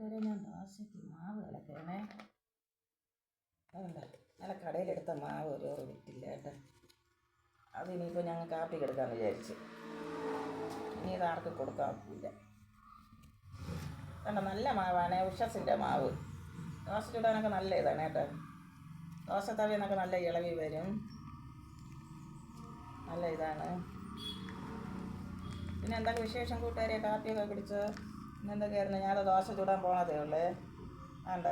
കൂട്ടുകാരെ ഞാൻ ദോശയ്ക്ക് മാവ് കലക്കണേ അതുകൊണ്ട് നല്ല കടയിലെടുത്ത മാവ് ഒരു ഒരു വിറ്റില്ല കേട്ടോ. അതിനിപ്പോൾ ഞങ്ങൾ കാപ്പി എടുക്കാമെന്ന് വിചാരിച്ച്. ഇനി ഇത് ആർക്കും കൊടുക്കാൻ ഒക്കില്ല കണ്ടോ നല്ല മാവാണ് ഉഷസിന്റെ മാവ്. ദോശ ചുടാനൊക്കെ നല്ല ഇതാണ് കേട്ടോ. ദോശ തവിയെന്നൊക്കെ നല്ല ഇളവി വരും. നല്ല ഇതാണ്. പിന്നെ എന്തൊക്കെ വിശേഷം കൂട്ടുകാരെ? കാപ്പിയൊക്കെ കുടിച്ച്? എന്തൊക്കെയായിരുന്നു ഞാൻ ദോശ ചൂടാൻ പോണതേ ഉള്ളേ. വേണ്ട.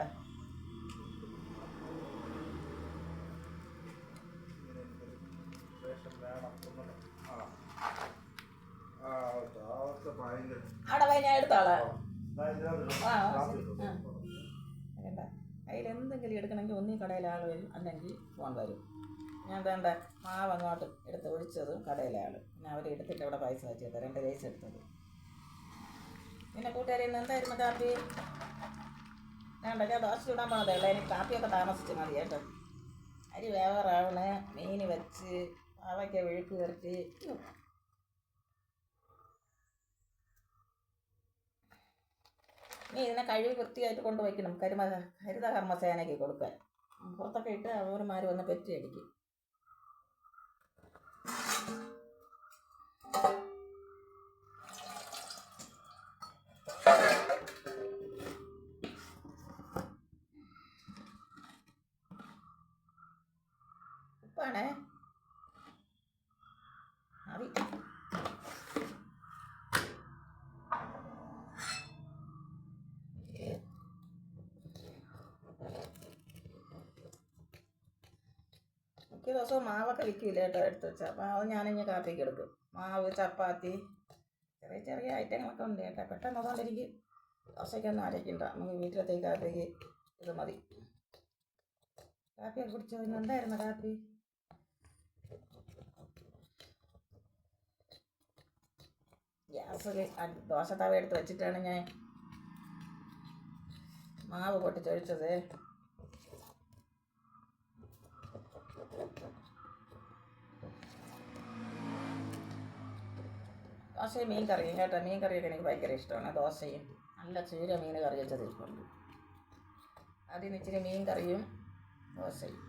ഞാൻ എന്തെങ്കിലും എടുക്കണമെങ്കിൽ ഒന്നീ കടയിൽ ആൾ വരും. അല്ലെങ്കിൽ ഫോൺ വരും. ഞാൻ വേണ്ട. മാവ് അങ്ങോട്ട് എടുത്ത് ഒഴിച്ചതും കടയിലെ ആൾ പിന്നെ അവരെടുത്തിട്ട് അവിടെ പൈസ വെച്ചത് രണ്ട് പൈസ എടുത്തത്. പിന്നെ കൂട്ടുകാരി ഇന്ന് എന്തായിരുന്നു കാപ്പി? വേണ്ട ഞാൻ ദോശ ചൂടാൻ പോണതേ ഉള്ളൂ. എനിക്ക് കാപ്പിയൊക്കെ താമസിച്ച് മതി കേട്ടോ. അരി വേവറാവണ്. മീൻ വെച്ച് പാവയ്ക്ക വിഴുപ്പ് വരട്ടി. നീ ഇതിനെ കഴിവ് വൃത്തിയായിട്ട് കൊണ്ടുവയ്ക്കണം. കരുമ ഹരിത കർമ്മസേനയ്ക്ക് കൊടുക്കാൻ. പുറത്തൊക്കെ ഇട്ട് അവന്മാർ വന്ന് പെറ്റി അടിക്കും ഉപ്പാണേ അതി മിക്ക ദിവസവും മാവൊക്കെ വിൽക്കില്ല കേട്ടോ എടുത്ത് വെച്ചാൽ മാവ് ഞാനിഞ്ഞ് കാപ്പിക്ക് എടുക്കും. മാവ് ചപ്പാത്തി ചെറിയ ചെറിയ ഐറ്റങ്ങളൊക്കെ ഉണ്ട് കേട്ടോ. പെട്ടെന്ന് അതുകൊണ്ട് എനിക്ക് ദോശയ്ക്കൊന്നും അരയ്ക്കണ്ട നമുക്ക് വീട്ടിലത്തേക്ക് കാപ്പിക്ക് ഇത് മതി. കാപ്പിയൊക്കെ കുടിച്ചോ? ഇന്ന് എന്തായിരുന്നു കാപ്പി? ഗ്യാസിൽ ദോശ തവ എടുത്ത് വെച്ചിട്ടാണ് ഞാൻ മാവ് പൊട്ടിച്ചൊഴിച്ചത് ദോശയും മീൻ കറിയും കേട്ടോ. മീൻ കറിയൊക്കെ എനിക്ക് ഭയങ്കര ഇഷ്ടമാണ്. ദോശയും നല്ല ചൂര മീൻ കറി വെച്ചത് ഇരിപ്പുണ്ട്. അതിന് ഇച്ചിരി മീൻ കറിയും ദോശയും.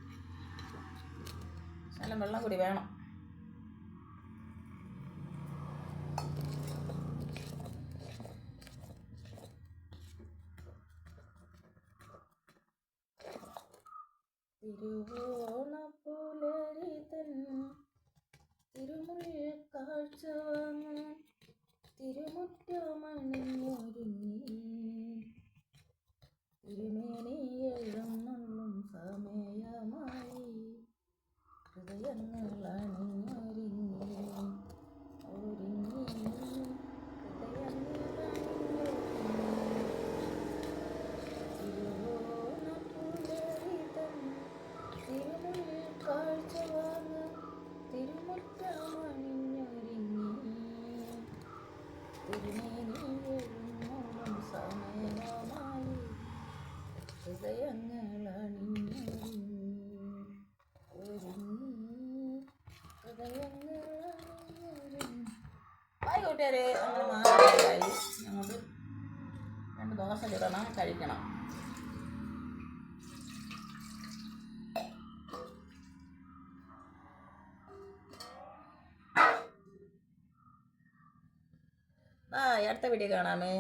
നല്ല വെള്ളം കൂടി വേണം. തിരുവോണപ്പുലരി കൂട്ടുകാരെ അങ്ങനെ മാറി ഞങ്ങൾക്ക് രണ്ട് ദോശ ചുടണം കഴിക്കണം. ആ അടുത്ത വീഡിയോ കാണാമേ.